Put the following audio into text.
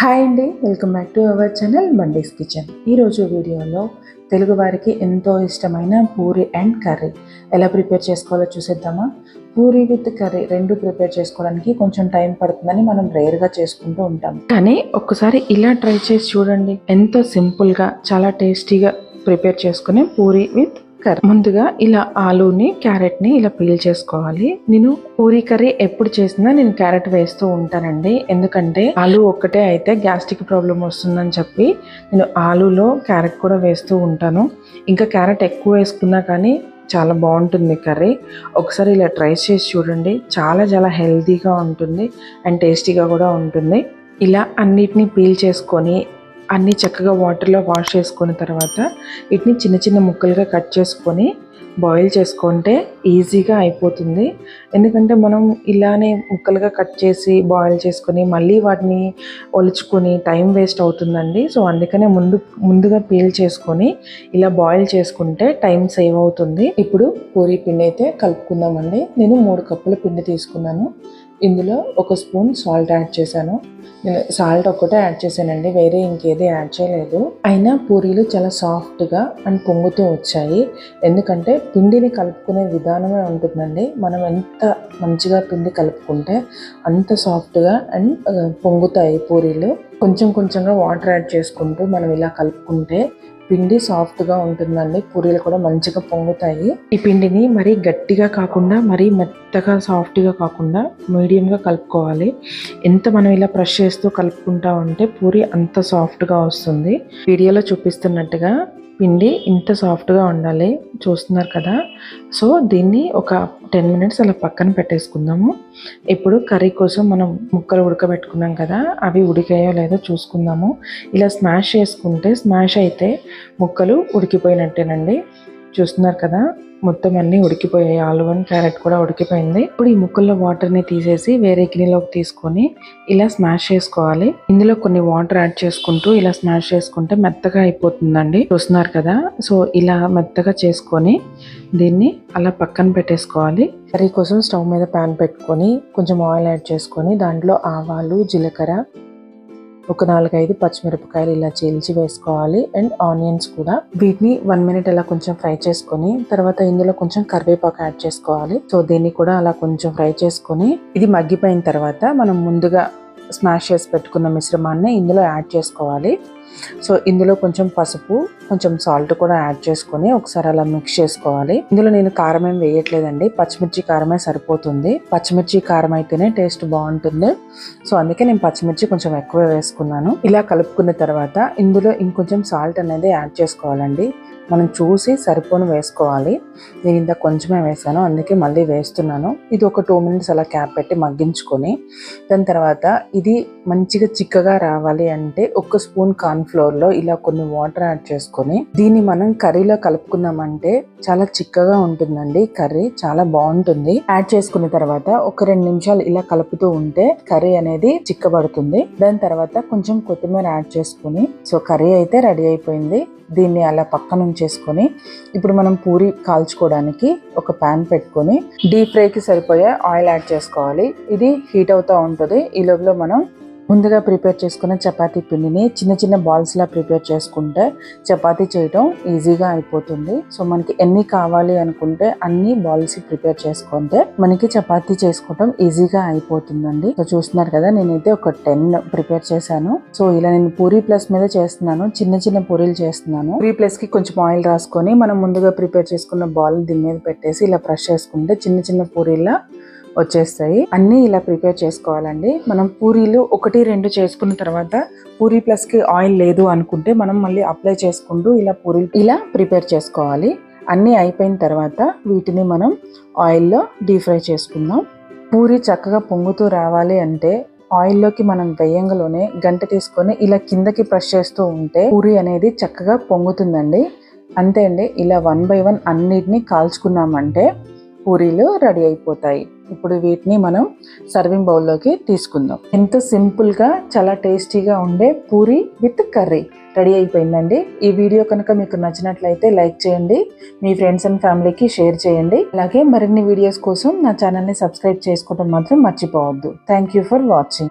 Hi అండి welcome back to our channel mandis kitchen. ఈరోజు వీడియోలో తెలుగు వారికి ఎంతో ఇష్టమైన పూరి అండ్ కర్రీ. ఎలా ప్రిపేర్ చేసుకోవాలో చూసేద్దామా? పూరి విత్ కర్రీ రెండు ప్రిపేర్ చేసుకోవడానికి కొంచెం టైం పడుతుందని మనం రేర్గా చేసుకుంటూ ఉంటాం. కానీ ఒక్కసారి ఇలా ట్రై చేసి చూడండి. ఎంతో సింపుల్గా చాలా టేస్టీగా ప్రిపేర్ చేసుకునే పూరి విత్ కర్రీ. ముందుగా ఇలా ఆలూని క్యారెట్ని ఇలా పీల్ చేసుకోవాలి. నేను పూరి కర్రీ ఎప్పుడు చేసినా నేను క్యారెట్ వేస్తూ ఉంటానండి. ఎందుకంటే ఆలు ఒక్కటే అయితే గ్యాస్ట్రిక్ ప్రాబ్లం వస్తుందని చెప్పి నేను ఆలూలో క్యారెట్ కూడా వేస్తూ ఉంటాను. ఇంకా క్యారెట్ ఎక్కువ వేసుకున్నా కానీ చాలా బాగుంటుంది కర్రీ. ఒకసారి ఇలా ట్రై చేసి చూడండి. చాలా చాలా హెల్తీగా ఉంటుంది అండ్ టేస్టీగా కూడా ఉంటుంది. ఇలా అన్నిటినీ పీల్ చేసుకొని అన్నీ చక్కగా వాటర్లో వాష్ చేసుకున్న తర్వాత వీటిని చిన్న చిన్న ముక్కలుగా కట్ చేసుకొని బాయిల్ చేసుకుంటే ఈజీగా అయిపోతుంది. ఎందుకంటే మనం ఇలానే ముక్కలుగా కట్ చేసి బాయిల్ చేసుకొని మళ్ళీ వాటిని ఒలుచుకొని టైం వేస్ట్ అవుతుందండి. సో అందుకనే ముందు ముందుగా పీల్ చేసుకొని ఇలా బాయిల్ చేసుకుంటే టైం సేవ్ అవుతుంది. ఇప్పుడు పూరి పిండి అయితే కలుపుకుందామండి. నేను మూడు కప్పుల పిండి తీసుకున్నాను. ఇందులో ఒక స్పూన్ సాల్ట్ యాడ్ చేశాను. నేను సాల్ట్ ఒక్కటే యాడ్ చేశానండి వేరే ఇంకేది యాడ్ చేయలేదు. అయినా పూరీలు చాలా సాఫ్ట్గా అండ్ పొంగుతూ వచ్చాయి. ఎందుకంటే పిండిని కలుపుకునే విధానమే ఉంటుందండి. మనం ఎంత మంచిగా పిండి కలుపుకుంటే అంత సాఫ్ట్గా అండ్ పొంగుతాయి పూరీలు. కొంచెం కొంచెంగా వాటర్ యాడ్ చేసుకుంటూ మనం ఇలా కలుపుకుంటే పిండి సాఫ్ట్గా ఉంటుందండి. పూరీలు కూడా మంచిగా పొంగుతాయి. ఈ పిండిని మరీ గట్టిగా కాకుండా మరీ మెత్తగా సాఫ్ట్గా కాకుండా మీడియంగా కలుపుకోవాలి. ఎంత మనం ఇలా ప్రెష్ చేస్తూ కలుపుకుంటా ఉంటే పూరి అంత సాఫ్ట్గా వస్తుంది. వీడియోలో చూపిస్తున్నట్టుగా పిండి ఇంత సాఫ్ట్గా ఉండాలి. చూస్తున్నారు కదా. సో దీన్ని ఒక టెన్ మినిట్స్ అలా పక్కన పెట్టేసుకుందాము. ఇప్పుడు కర్రీ కోసం మనం ముక్కలు ఉడకబెట్టుకున్నాం కదా. అవి ఉడికాయో లేదో చూసుకుందాము. ఇలా స్మాష్ చేసుకుంటే స్మాష్ అయితే ముక్కలు ఉడికిపోయినట్టేనండి. చూస్తున్నారు కదా మొత్తం అన్ని ఉడికిపోయాయి. ఆలు వన్ క్యారెట్ కూడా ఉడికిపోయింది. ఇప్పుడు ఈ ముక్కల్లో వాటర్ని తీసేసి వేరే గిన్నెలోకి తీసుకొని ఇలా స్మాష్ చేసుకోవాలి. ఇందులో కొన్ని వాటర్ యాడ్ చేసుకుంటూ ఇలా స్మాష్ చేసుకుంటే మెత్తగా అయిపోతుందండి. చూస్తున్నారు కదా? సో ఇలా మెత్తగా చేసుకొని దీన్ని అలా పక్కన పెట్టేసుకోవాలి. కర్రీ కోసం స్టవ్ మీద ప్యాన్ పెట్టుకొని కొంచెం ఆయిల్ యాడ్ చేసుకొని దాంట్లో ఆవాలు జీలకర్ర ఒక నాలుగైదు పచ్చిమిరపకాయలు ఇలా చీల్చి వేసుకోవాలి. అండ్ ఆనియన్స్ కూడా. వీటిని వన్ మినిట్ అలా కొంచెం ఫ్రై చేసుకొని తర్వాత ఇందులో కొంచెం కరివేపాకు యాడ్ చేసుకోవాలి. సో దీన్ని కూడా అలా కొంచెం ఫ్రై చేసుకొని ఇది మగ్గిపోయిన తర్వాత మనం ముందుగా స్మాష్ చేసి పెట్టుకున్న మిశ్రమాన్ని ఇందులో యాడ్ చేసుకోవాలి. సో ఇందులో కొంచెం పసుపు కొంచెం సాల్ట్ కూడా యాడ్ చేసుకొని ఒకసారి అలా మిక్స్ చేసుకోవాలి. ఇందులో నేను కారం ఏం వేయట్లేదండి. పచ్చిమిర్చి కారమే సరిపోతుంది. పచ్చిమిర్చి కారం అయితేనే టేస్ట్ బాగుంటుంది. సో అందుకే నేను పచ్చిమిర్చి కొంచెం ఎక్కువ వేసుకున్నాను. ఇలా కలుపుకున్న తర్వాత ఇందులో ఇంకొంచెం సాల్ట్ అనేది యాడ్ చేసుకోవాలండి. మనం చూసి సరిపోను వేసుకోవాలి. నేను ఇంత కొంచెమే వేసాను అందుకే మళ్ళీ వేస్తున్నాను. ఇది ఒక టూ మినిట్స్ అలా క్యాప్ పెట్టి మగ్గించుకొని దాని తర్వాత ఇది మంచిగా చిక్కగా రావాలి అంటే ఒక స్పూన్ కార్న్ఫ్లోర్లో ఇలా కొన్ని వాటర్ యాడ్ చేసుకొని దీన్ని మనం కర్రీలో కలుపుకున్నామంటే చాలా చిక్కగా ఉంటుందండి. కర్రీ చాలా బాగుంటుంది. యాడ్ చేసుకున్న తర్వాత ఒక రెండు నిమిషాలు ఇలా కలుపుతూ ఉంటే కర్రీ అనేది చిక్కబడుతుంది. దాని తర్వాత కొంచెం కొత్తిమీర యాడ్ చేసుకుని సో కర్రీ అయితే రెడీ అయిపోయింది. దీన్ని అలా పక్కన ఉంచేసుకొని ఇప్పుడు మనం పూరి కాల్చుకోవడానికి ఒక ప్యాన్ పెట్టుకొని డీప్ ఫ్రైకి సరిపోయే ఆయిల్ యాడ్ చేసుకోవాలి. ఇది హీట్ అవుతూ ఉంటుంది. ఈ లోపల మనం ముందుగా ప్రిపేర్ చేసుకున్న చపాతీ పిండిని చిన్న చిన్న బాల్స్లా ప్రిపేర్ చేసుకుంటే చపాతీ చేయటం ఈజీగా అయిపోతుంది. సో మనకి ఎన్ని కావాలి అనుకుంటే అన్ని బాల్స్ ప్రిపేర్ చేసుకుంటే మనకి చపాతీ చేసుకోవటం ఈజీగా అయిపోతుందండి. సో చూస్తున్నారు కదా నేనైతే ఒక టెన్ ప్రిపేర్ చేశాను. సో ఇలా నేను పూరి ప్లస్ మీద చేస్తున్నాను చిన్న చిన్న పూరీలు చేస్తున్నాను. పూరి ప్లస్కి కొంచెం ఆయిల్ రాసుకొని మనం ముందుగా ప్రిపేర్ చేసుకున్న బాల్ దీని మీద పెట్టేసి ఇలా ప్రెస్ చేసుకుంటే చిన్న చిన్న పూరీలా వచ్చేస్తాయి. అన్నీ ఇలా ప్రిపేర్ చేసుకోవాలండి. మనం పూరీలు ఒకటి రెండు చేసుకున్న తర్వాత పూరీ ప్లస్కి ఆయిల్ లేదు అనుకుంటే మనం మళ్ళీ అప్లై చేసుకుంటూ ఇలా పూరీలు ఇలా ప్రిపేర్ చేసుకోవాలి. అన్నీ అయిపోయిన తర్వాత వీటిని మనం ఆయిల్లో డీప్ ఫ్రై చేసుకుందాం. పూరి చక్కగా పొంగుతూ రావాలి అంటే ఆయిల్లోకి మనం వేయంగలోనే గంట తీసుకొని ఇలా కిందకి ప్రెస్ చేస్తూ ఉంటే పూరి అనేది చక్కగా పొంగుతుందండి. అంతే అండి. ఇలా వన్ బై వన్ అన్నిటినీ కాల్చుకున్నామంటే పూరీలు రెడీ అయిపోతాయి. ఇప్పుడు వీటిని మనం సర్వింగ్ బౌల్లోకి తీసుకుందాం. ఎంత సింపుల్గా చాలా టేస్టీగా ఉండే పూరి విత్ కర్రీ రెడీ అయిపోయిందండి. ఈ వీడియో కనుక మీకు నచ్చినట్లయితే లైక్ చేయండి మీ ఫ్రెండ్స్ అండ్ ఫ్యామిలీకి షేర్ చేయండి. అలాగే మరిన్ని వీడియోస్ కోసం నా ఛానల్ని సబ్స్క్రైబ్ చేసుకోవడం మాత్రం మర్చిపోవద్దు. Thank you for watching